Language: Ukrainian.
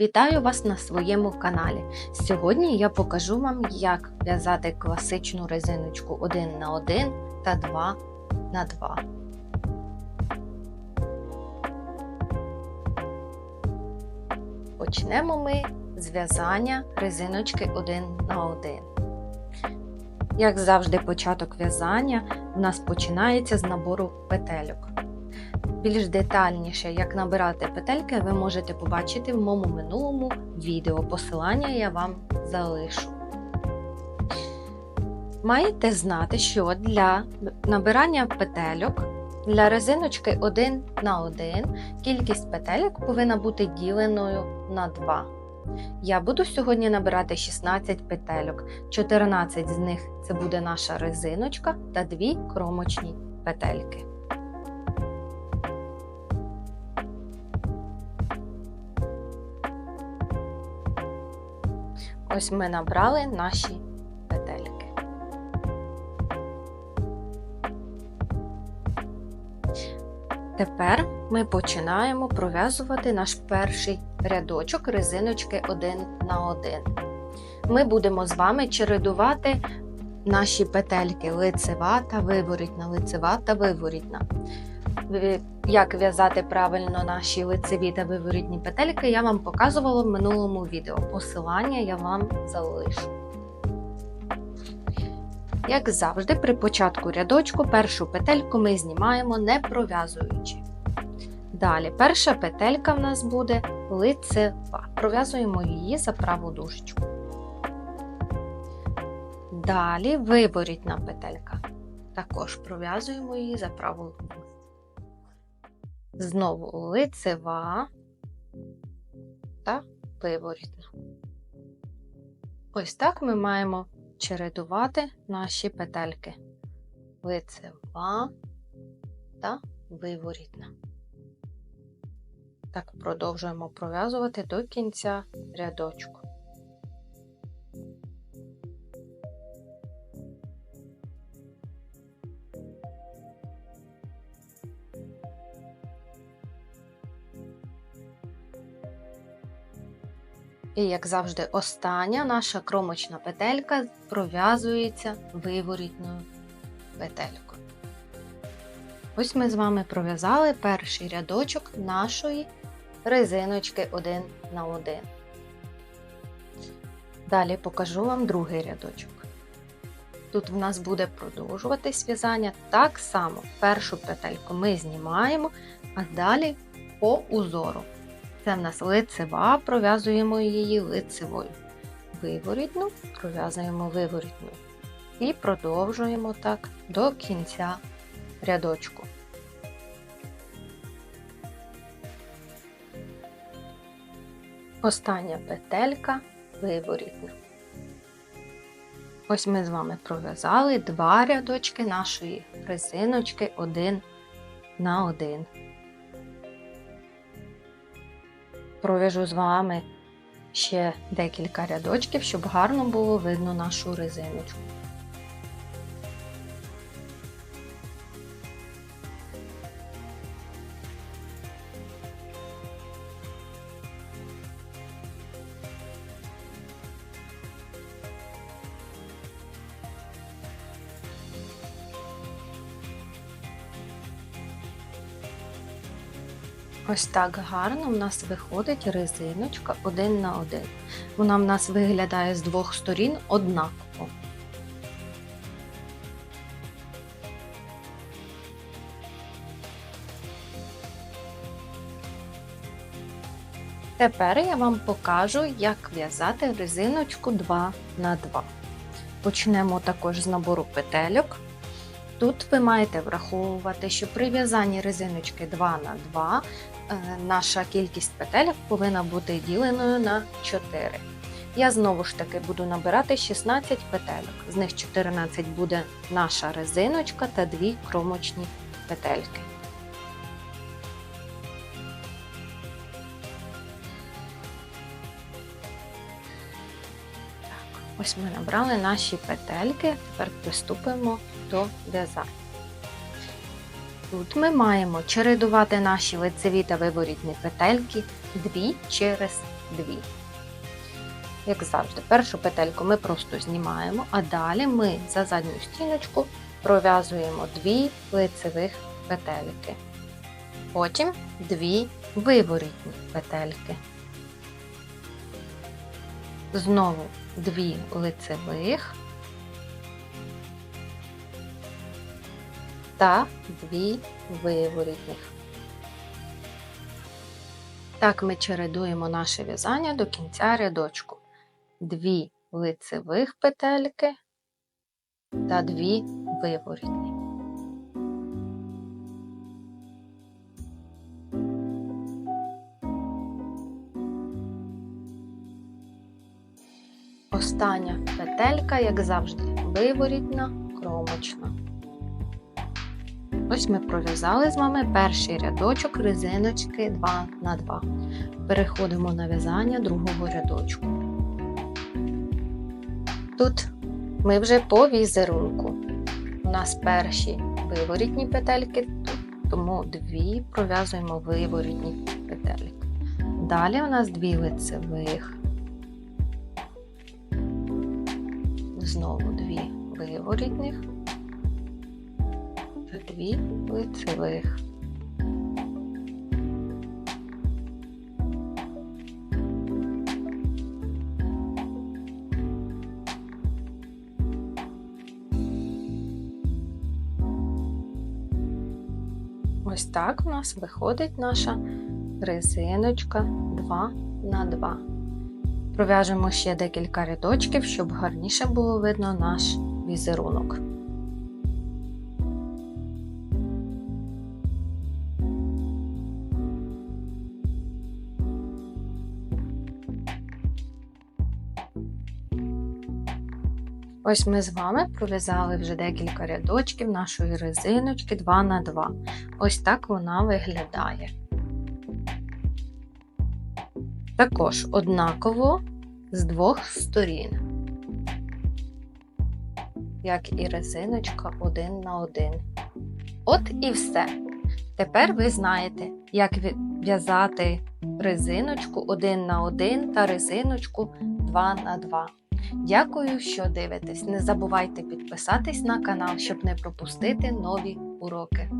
Вітаю вас на своєму каналі. Сьогодні я покажу вам, як в'язати класичну резиночку 1 на 1 та 2 на 2. Почнемо ми з в'язання резиночки 1 на 1. Як завжди, початок в'язання у нас починається з набору петельок. Більш детальніше, як набирати петельки, ви можете побачити в моєму минулому відео. Посилання я вам залишу. Маєте знати, що для набирання петельок для резиночки 1 на 1 кількість петельок повинна бути діленою на 2. Я буду сьогодні набирати 16 петельок, 14 з них це буде наша резиночка та 2 кромочні петельки. Ось ми набрали наші петельки. Тепер ми починаємо пров'язувати наш перший рядочок резиночки 1 на 1. Ми будемо з вами чередувати наші петельки лицева та виворітна, лицева та виворітна. Як в'язати правильно наші лицеві та виворітні петельки, я вам показувала в минулому відео. Посилання я вам залишу. Як завжди, при початку рядочку першу петельку ми знімаємо не пров'язуючи. Далі, перша петелька в нас буде лицева. Пров'язуємо її за праву дужечку. Далі виворітна петелька. Також пров'язуємо її за праву дужечку. Знову лицева та виворітна. Ось так ми маємо чередувати наші петельки. Лицева та виворітна. Так, продовжуємо пров'язувати до кінця рядочку. І, як завжди, остання наша кромочна петелька пров'язується виворітною петелькою. Ось ми з вами пров'язали перший рядочок нашої резиночки 1 на 1. Далі покажу вам другий рядочок. Тут в нас буде продовжуватись в'язання так само. Першу петельку ми знімаємо, а далі по узору. Це в нас лицева, пров'язуємо її лицевою. Виворітну, пров'язуємо виворітну. І продовжуємо так до кінця рядочку. Остання петелька виворітна. Ось ми з вами пров'язали два рядочки нашої резиночки один на один. Пров'яжу з вами ще декілька рядочків, щоб гарно було видно нашу резиночку. Ось так гарно в нас виходить резиночка один на один. Вона в нас виглядає з двох сторін однаково. Тепер я вам покажу, як в'язати резиночку 2 на 2. Почнемо також з набору петельок. Тут ви маєте враховувати, що при в'язанні резиночки 2 на 2 е, наша кількість петель повинна бути діленою на 4. Я знову ж таки буду набирати 16 петельок. З них 14 буде наша резиночка та 2 кромочні петельки. Ось ми набрали наші петельки, тепер приступимо до в'язання. Тут ми маємо чередувати наші лицеві та виворітні петельки дві через дві. Як завжди, першу петельку ми просто знімаємо, а далі ми за задню стіночку пров'язуємо дві лицевих петельки. Потім дві виворітні петельки. Знову дві лицевих та дві виворітних. Так ми чередуємо наше в'язання до кінця рядочку. Дві лицевих петельки та дві виворітні. Остання петелька, як завжди, виворітна, кромочна. Ось ми пров'язали з вами перший рядочок резиночки 2 на 2. Переходимо на в'язання другого рядочку. Тут ми вже по візерунку. У нас перші виворітні петельки, тому дві пров'язуємо виворітні петельки. Далі у нас дві лицевих, знову дві виворітних дві лицевих. Ось так у нас виходить наша резиночка 2 на 2. Пров'яжемо ще декілька рядочків, щоб гарніше було видно наш візерунок. Ось ми з вами пров'язали вже декілька рядочків нашої резиночки 2 на 2. Ось так вона виглядає. Також однаково з двох сторін, як і резиночка один на один. От і все. Тепер ви знаєте, як в'язати резиночку 1 на 1 та резиночку 2 на 2. Дякую, що дивитесь. Не забувайте підписатись на канал, щоб не пропустити нові уроки.